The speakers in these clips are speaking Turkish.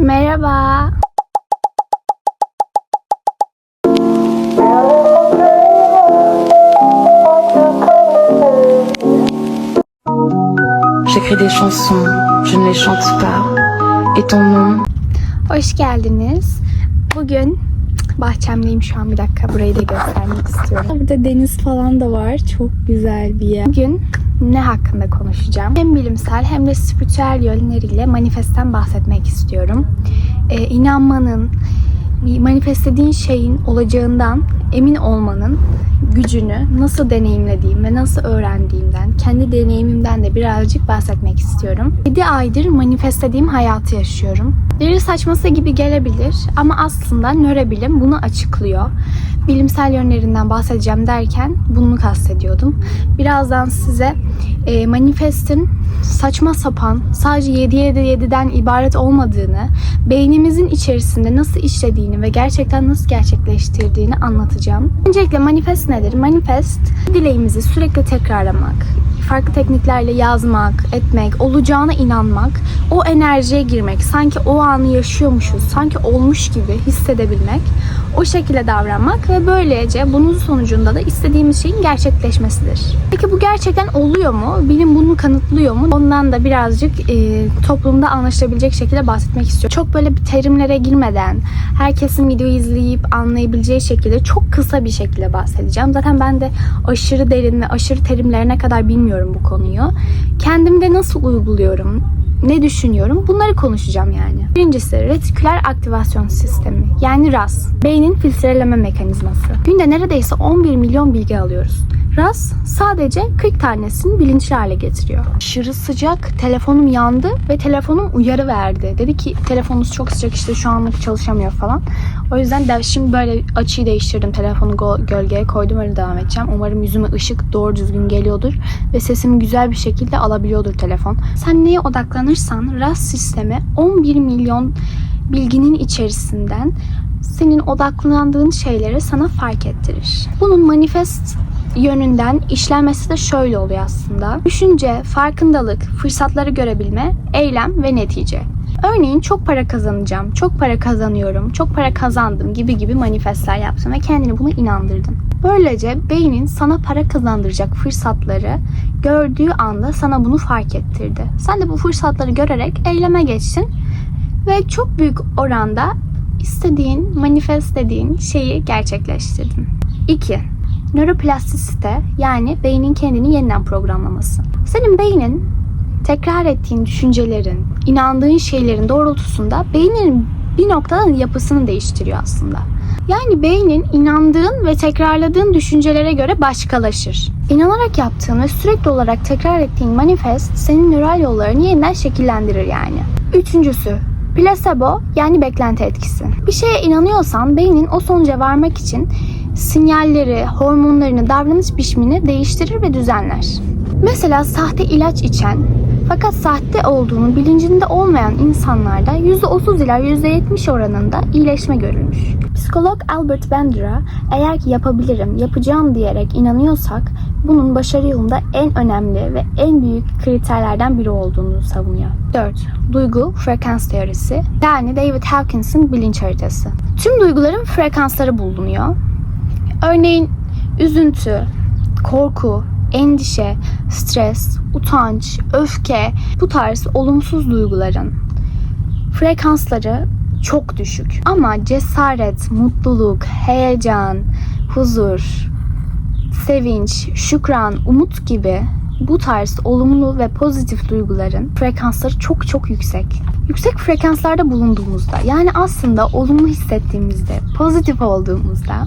Merhaba. J'écris des chansons, je ne les chante pas. Et ton nom Hoş geldiniz. Bugün bahçemdeyim şu an bir dakika burayı da göstermek istiyorum. Burada deniz falan da var. Çok güzel bir yer. Bugün ne hakkında konuşacağım? Hem bilimsel hem de spiritüel yönleriyle manifestten bahsetmek istiyorum. Ee, inanmanın, manifestlediğin şeyin olacağından emin olmanın gücünü nasıl deneyimlediğim ve nasıl öğrendiğimden, kendi deneyimimden de birazcık bahsetmek istiyorum. 7 aydır manifestlediğim hayatı yaşıyorum. Deri saçması gibi gelebilir ama aslında nörobilim bunu açıklıyor. Bilimsel yönlerinden bahsedeceğim derken bunu kastediyordum. Birazdan size e, manifestin saçma sapan, sadece 7-7-7'den ibaret olmadığını, beynimizin içerisinde nasıl işlediğini ve gerçekten nasıl gerçekleştirdiğini anlatacağım. Öncelikle manifest nedir? Manifest, dileğimizi sürekli tekrarlamak, farklı tekniklerle yazmak, etmek, olacağına inanmak, o enerjiye girmek, sanki o anı yaşıyormuşuz, sanki olmuş gibi hissedebilmek, o şekilde davranmak ve böylece bunun sonucunda da istediğimiz şeyin gerçekleşmesidir. Peki bu gerçekten oluyor mu? Bilim bunu kanıtlıyor mu? Ondan da birazcık e, toplumda anlaşılabilecek şekilde bahsetmek istiyorum. Çok böyle bir terimlere girmeden, herkesin videoyu izleyip anlayabileceği şekilde çok kısa bir şekilde bahsedeceğim. Zaten ben de aşırı derin ve aşırı terimlerine kadar bilmiyorum bu konuyu. Kendimde nasıl uyguluyorum? ne düşünüyorum? Bunları konuşacağım yani. Birincisi retiküler aktivasyon sistemi yani RAS. Beynin filtreleme mekanizması. Günde neredeyse 11 milyon bilgi alıyoruz. RAS sadece 40 tanesini bilinçli hale getiriyor. Aşırı sıcak, telefonum yandı ve telefonum uyarı verdi. Dedi ki telefonunuz çok sıcak işte şu anlık çalışamıyor falan. O yüzden de şimdi böyle açıyı değiştirdim. Telefonu gölgeye koydum öyle devam edeceğim. Umarım yüzüme ışık doğru düzgün geliyordur ve sesimi güzel bir şekilde alabiliyordur telefon. Sen neye odaklanırsan RAS sistemi 11 milyon bilginin içerisinden senin odaklandığın şeyleri sana fark ettirir. Bunun manifest yönünden işlenmesi de şöyle oluyor aslında. Düşünce, farkındalık, fırsatları görebilme, eylem ve netice. Örneğin çok para kazanacağım, çok para kazanıyorum, çok para kazandım gibi gibi manifestler yaptın ve kendini buna inandırdın. Böylece beynin sana para kazandıracak fırsatları gördüğü anda sana bunu fark ettirdi. Sen de bu fırsatları görerek eyleme geçtin ve çok büyük oranda istediğin, manifestlediğin şeyi gerçekleştirdin. 2. Nöroplastisite yani beynin kendini yeniden programlaması. Senin beynin tekrar ettiğin düşüncelerin, inandığın şeylerin doğrultusunda beynin bir noktada yapısını değiştiriyor aslında. Yani beynin inandığın ve tekrarladığın düşüncelere göre başkalaşır. İnanarak yaptığın ve sürekli olarak tekrar ettiğin manifest senin nöral yollarını yeniden şekillendirir yani. Üçüncüsü, Plasebo yani beklenti etkisi. Bir şeye inanıyorsan beynin o sonuca varmak için sinyalleri, hormonlarını, davranış biçimini değiştirir ve düzenler. Mesela sahte ilaç içen fakat sahte olduğunu bilincinde olmayan insanlarda %30 ila %70 oranında iyileşme görülmüş. Psikolog Albert Bandura eğer ki yapabilirim, yapacağım diyerek inanıyorsak bunun başarı yolunda en önemli ve en büyük kriterlerden biri olduğunu savunuyor. 4. Duygu frekans teorisi yani David Hawkins'in bilinç haritası. Tüm duyguların frekansları bulunuyor. Örneğin üzüntü, korku, endişe, stres, utanç, öfke bu tarz olumsuz duyguların frekansları çok düşük. Ama cesaret, mutluluk, heyecan, huzur, sevinç, şükran, umut gibi bu tarz olumlu ve pozitif duyguların frekansları çok çok yüksek. Yüksek frekanslarda bulunduğumuzda yani aslında olumlu hissettiğimizde, pozitif olduğumuzda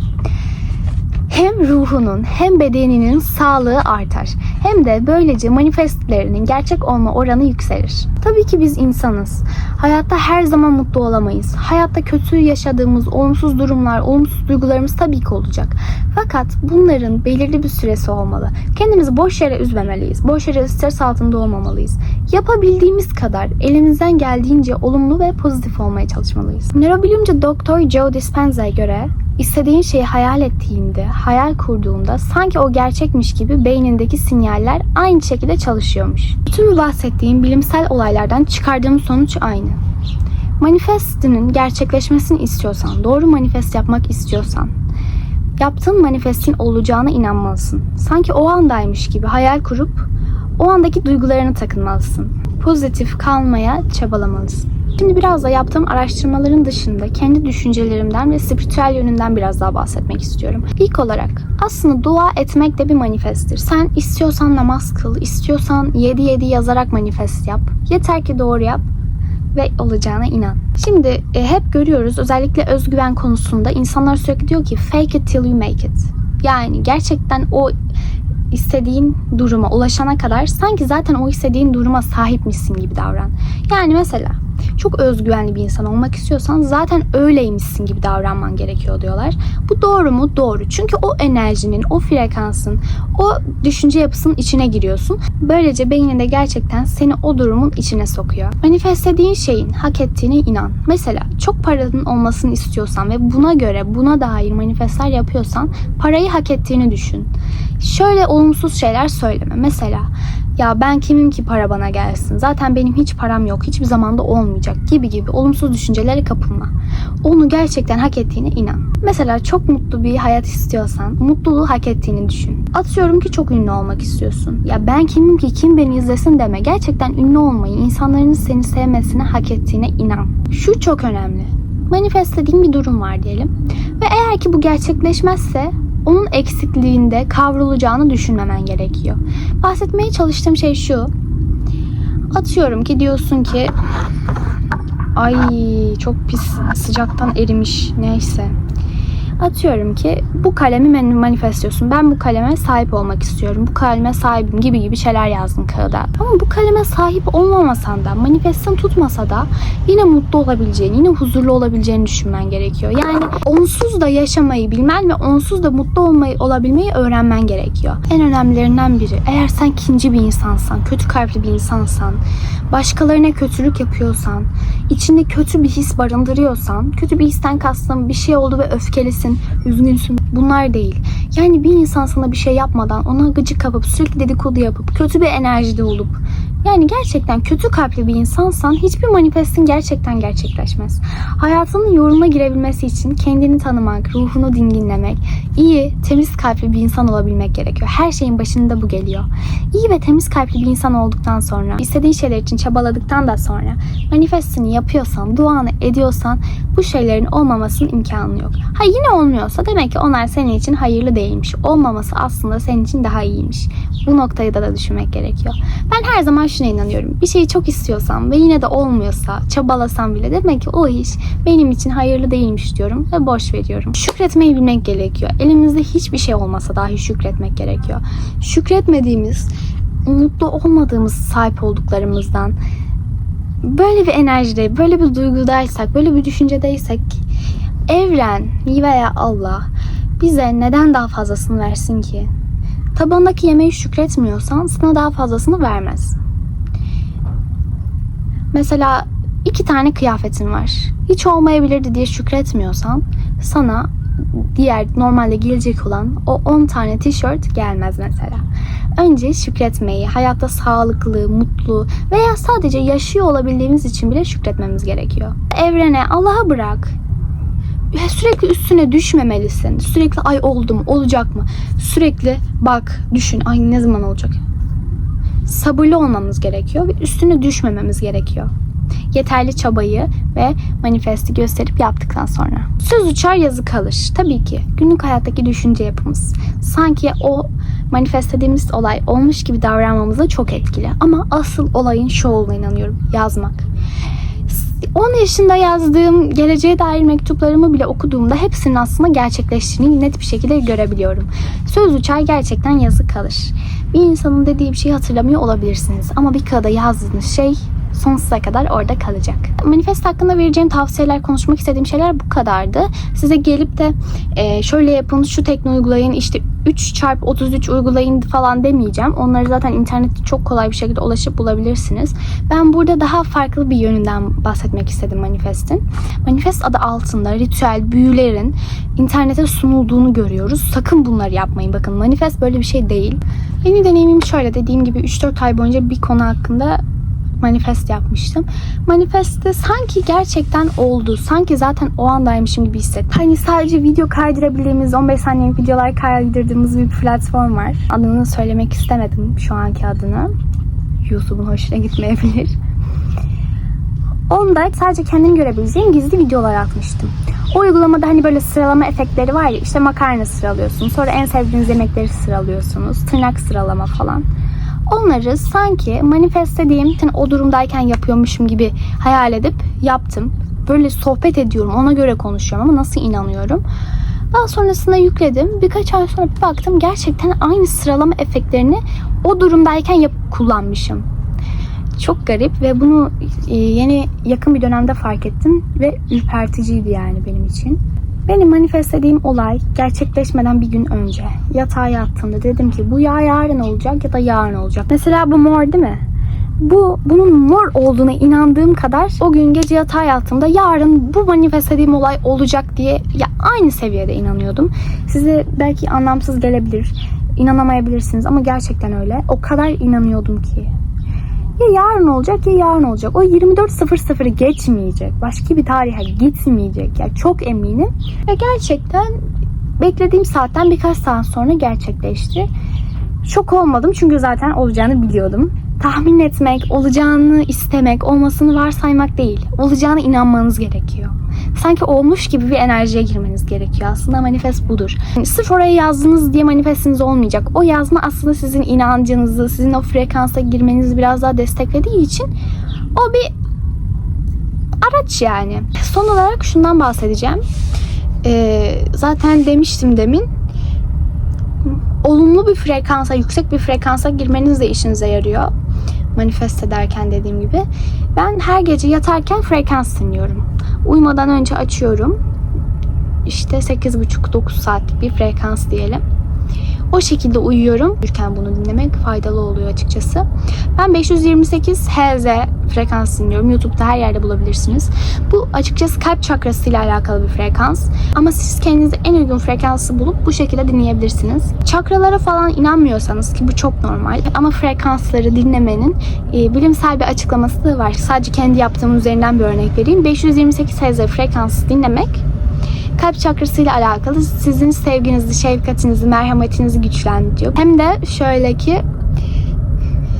hem ruhunun hem bedeninin sağlığı artar. Hem de böylece manifestlerinin gerçek olma oranı yükselir. Tabii ki biz insanız. Hayatta her zaman mutlu olamayız. Hayatta kötü yaşadığımız olumsuz durumlar, olumsuz duygularımız tabii ki olacak. Fakat bunların belirli bir süresi olmalı. Kendimizi boş yere üzmemeliyiz. Boş yere stres altında olmamalıyız. Yapabildiğimiz kadar elimizden geldiğince olumlu ve pozitif olmaya çalışmalıyız. Nörobilimci Doktor Joe Dispenza'ya göre İstediğin şeyi hayal ettiğinde, hayal kurduğunda sanki o gerçekmiş gibi beynindeki sinyaller aynı şekilde çalışıyormuş. Bütün bahsettiğim bilimsel olaylardan çıkardığım sonuç aynı. Manifestinin gerçekleşmesini istiyorsan, doğru manifest yapmak istiyorsan, yaptığın manifestin olacağına inanmalısın. Sanki o andaymış gibi hayal kurup o andaki duygularına takılmalısın. Pozitif kalmaya çabalamalısın. Şimdi biraz da yaptığım araştırmaların dışında kendi düşüncelerimden ve spiritüel yönünden biraz daha bahsetmek istiyorum. İlk olarak aslında dua etmek de bir manifesttir. Sen istiyorsan namaz kıl, istiyorsan 7-7 yazarak manifest yap. Yeter ki doğru yap ve olacağına inan. Şimdi e, hep görüyoruz özellikle özgüven konusunda insanlar sürekli diyor ki fake it till you make it. Yani gerçekten o istediğin duruma ulaşana kadar sanki zaten o istediğin duruma sahipmişsin gibi davran. Yani mesela çok özgüvenli bir insan olmak istiyorsan zaten öyleymişsin gibi davranman gerekiyor diyorlar. Bu doğru mu? Doğru. Çünkü o enerjinin, o frekansın, o düşünce yapısının içine giriyorsun. Böylece beyninde gerçekten seni o durumun içine sokuyor. Manifestlediğin şeyin hak ettiğine inan. Mesela çok paranın olmasını istiyorsan ve buna göre buna dair manifestler yapıyorsan parayı hak ettiğini düşün. Şöyle olumsuz şeyler söyleme. Mesela ya ben kimim ki para bana gelsin? Zaten benim hiç param yok. Hiçbir zamanda olmayacak gibi gibi olumsuz düşüncelere kapılma. Onu gerçekten hak ettiğine inan. Mesela çok mutlu bir hayat istiyorsan mutluluğu hak ettiğini düşün. Atıyorum ki çok ünlü olmak istiyorsun. Ya ben kimim ki kim beni izlesin deme. Gerçekten ünlü olmayı, insanların seni sevmesini hak ettiğine inan. Şu çok önemli. Manifestlediğin bir durum var diyelim. Ve eğer ki bu gerçekleşmezse onun eksikliğinde kavrulacağını düşünmemen gerekiyor. Bahsetmeye çalıştığım şey şu. Atıyorum ki diyorsun ki ay çok pis sıcaktan erimiş neyse. Atıyorum ki bu kalemi manifestiyorsun. Ben bu kaleme sahip olmak istiyorum. Bu kaleme sahibim gibi gibi şeyler yazdın kağıda. Ama bu kaleme sahip olmamasan da, manifestin tutmasa da yine mutlu olabileceğini, yine huzurlu olabileceğini düşünmen gerekiyor. Yani onsuz da yaşamayı bilmen ve onsuz da mutlu olmayı olabilmeyi öğrenmen gerekiyor. En önemlilerinden biri. Eğer sen ikinci bir insansan, kötü kalpli bir insansan, başkalarına kötülük yapıyorsan, içinde kötü bir his barındırıyorsan, kötü bir histen kastım bir şey oldu ve öfkelisin, üzgünsün. Bunlar değil. Yani bir insan sana bir şey yapmadan ona gıcık kapıp sürekli dedikodu yapıp kötü bir enerjide olup yani gerçekten kötü kalpli bir insansan hiçbir manifestin gerçekten gerçekleşmez. Hayatının yoluna girebilmesi için kendini tanımak, ruhunu dinginlemek, iyi, temiz kalpli bir insan olabilmek gerekiyor. Her şeyin başında bu geliyor. İyi ve temiz kalpli bir insan olduktan sonra, istediğin şeyler için çabaladıktan da sonra manifestini yapıyorsan, duanı ediyorsan bu şeylerin olmamasının imkanı yok. Ha yine olmuyorsa demek ki onlar senin için hayırlı değilmiş. Olmaması aslında senin için daha iyiymiş. Bu noktayı da, da düşünmek gerekiyor. Ben her zaman şuna inanıyorum. Bir şeyi çok istiyorsam ve yine de olmuyorsa, çabalasam bile demek ki o iş benim için hayırlı değilmiş diyorum ve boş veriyorum. Şükretmeyi bilmek gerekiyor. Elimizde hiçbir şey olmasa dahi şükretmek gerekiyor. Şükretmediğimiz, mutlu olmadığımız sahip olduklarımızdan böyle bir enerjide, böyle bir duygudaysak, böyle bir düşüncedeysek evren veya Allah bize neden daha fazlasını versin ki? Tabandaki yemeği şükretmiyorsan sana daha fazlasını vermez. Mesela iki tane kıyafetin var. Hiç olmayabilirdi diye şükretmiyorsan sana diğer normalde gelecek olan o 10 tane tişört gelmez mesela. Önce şükretmeyi, hayatta sağlıklı, mutlu veya sadece yaşıyor olabildiğimiz için bile şükretmemiz gerekiyor. Evrene, Allah'a bırak. Sürekli üstüne düşmemelisin. Sürekli ay oldu mu, olacak mı? Sürekli bak, düşün, ay ne zaman olacak? Sabırlı olmamız gerekiyor ve üstüne düşmememiz gerekiyor. Yeterli çabayı ve manifesti gösterip yaptıktan sonra. Söz uçar yazı kalır. Tabii ki günlük hayattaki düşünce yapımız. Sanki o manifestlediğimiz olay olmuş gibi davranmamıza çok etkili. Ama asıl olayın şu olduğuna inanıyorum. Yazmak. 10 yaşında yazdığım geleceğe dair mektuplarımı bile okuduğumda hepsinin aslında gerçekleştiğini net bir şekilde görebiliyorum. Söz uçar gerçekten yazı kalır. Bir insanın dediği bir şeyi hatırlamıyor olabilirsiniz ama bir kağıda yazdığınız şey sonsuza kadar orada kalacak. Manifest hakkında vereceğim tavsiyeler, konuşmak istediğim şeyler bu kadardı. Size gelip de e, şöyle yapın, şu tekne uygulayın, işte 3 çarpı 33 uygulayın falan demeyeceğim. Onları zaten internette çok kolay bir şekilde ulaşıp bulabilirsiniz. Ben burada daha farklı bir yönünden bahsetmek istedim manifestin. Manifest adı altında ritüel, büyülerin internete sunulduğunu görüyoruz. Sakın bunları yapmayın. Bakın manifest böyle bir şey değil. Benim deneyimim şöyle dediğim gibi 3-4 ay boyunca bir konu hakkında manifest yapmıştım. Manifestte sanki gerçekten oldu. Sanki zaten o andaymışım gibi hissettim. Hani sadece video kaydırabildiğimiz 15 saniyelik videolar kaydırdığımız bir platform var. Adını söylemek istemedim şu anki adını. YouTube'un hoşuna gitmeyebilir. Onda sadece kendini görebileceğin gizli videolar atmıştım. O uygulamada hani böyle sıralama efektleri var ya işte makarna sıralıyorsunuz. Sonra en sevdiğiniz yemekleri sıralıyorsunuz. Tırnak sıralama falan. Onları sanki manifest dediğim hani o durumdayken yapıyormuşum gibi hayal edip yaptım. Böyle sohbet ediyorum. Ona göre konuşuyorum ama nasıl inanıyorum. Daha sonrasında yükledim. Birkaç ay sonra bir baktım gerçekten aynı sıralama efektlerini o durumdayken yapıp kullanmışım. Çok garip ve bunu e, yeni yakın bir dönemde fark ettim ve ürperticiydi yani benim için. Benim manifestlediğim olay gerçekleşmeden bir gün önce yatağa yattığımda dedim ki bu ya yarın olacak ya da yarın olacak. Mesela bu mor değil mi? Bu bunun mor olduğuna inandığım kadar o gün gece yatağa yattığımda yarın bu manifestlediğim olay olacak diye ya aynı seviyede inanıyordum. Size belki anlamsız gelebilir, inanamayabilirsiniz ama gerçekten öyle. O kadar inanıyordum ki ya yarın olacak ya yarın olacak. O 24.00'ı geçmeyecek. Başka bir tarihe gitmeyecek. Ya çok eminim. Ve gerçekten beklediğim saatten birkaç saat sonra gerçekleşti. Şok olmadım çünkü zaten olacağını biliyordum. Tahmin etmek, olacağını istemek, olmasını varsaymak değil. Olacağına inanmanız gerekiyor. Sanki olmuş gibi bir enerjiye girmeniz gerekiyor. Aslında manifest budur. Yani sırf oraya yazdınız diye manifestiniz olmayacak. O yazma aslında sizin inancınızı, sizin o frekansa girmenizi biraz daha desteklediği için o bir araç yani. Son olarak şundan bahsedeceğim. Ee, zaten demiştim demin olumlu bir frekansa, yüksek bir frekansa girmeniz de işinize yarıyor. Manifest ederken dediğim gibi. Ben her gece yatarken frekans dinliyorum. Uyumadan önce açıyorum. İşte 8,5-9 saatlik bir frekans diyelim. O şekilde uyuyorum. Uyurken bunu dinlemek faydalı oluyor açıkçası. Ben 528 Hz frekans dinliyorum. YouTube'da her yerde bulabilirsiniz. Bu açıkçası kalp çakrası ile alakalı bir frekans. Ama siz kendinize en uygun frekansı bulup bu şekilde dinleyebilirsiniz. Çakralara falan inanmıyorsanız ki bu çok normal. Ama frekansları dinlemenin e, bilimsel bir açıklaması da var. Sadece kendi yaptığım üzerinden bir örnek vereyim. 528 Hz frekansı dinlemek kalp çakrası ile alakalı sizin sevginizi, şefkatinizi, merhametinizi güçlendiriyor. Hem de şöyle ki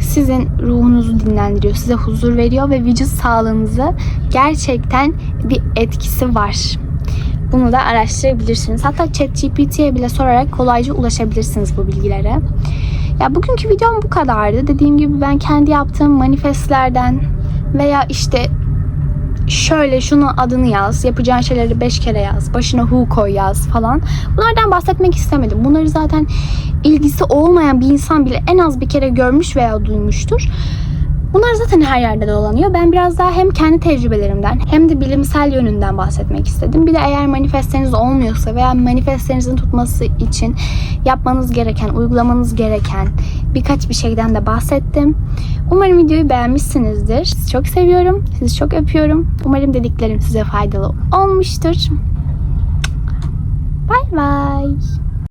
sizin ruhunuzu dinlendiriyor, size huzur veriyor ve vücut sağlığınıza gerçekten bir etkisi var. Bunu da araştırabilirsiniz. Hatta ChatGPT'ye bile sorarak kolayca ulaşabilirsiniz bu bilgilere. Ya bugünkü videom bu kadardı. Dediğim gibi ben kendi yaptığım manifestlerden veya işte şöyle şunu adını yaz, yapacağın şeyleri 5 kere yaz, başına hu koy yaz falan. Bunlardan bahsetmek istemedim. Bunları zaten ilgisi olmayan bir insan bile en az bir kere görmüş veya duymuştur. Bunlar zaten her yerde dolanıyor. Ben biraz daha hem kendi tecrübelerimden hem de bilimsel yönünden bahsetmek istedim. Bir de eğer manifestleriniz olmuyorsa veya manifestlerinizin tutması için yapmanız gereken, uygulamanız gereken birkaç bir şeyden de bahsettim. Umarım videoyu beğenmişsinizdir. Sizi çok seviyorum. Sizi çok öpüyorum. Umarım dediklerim size faydalı olmuştur. Bye bye.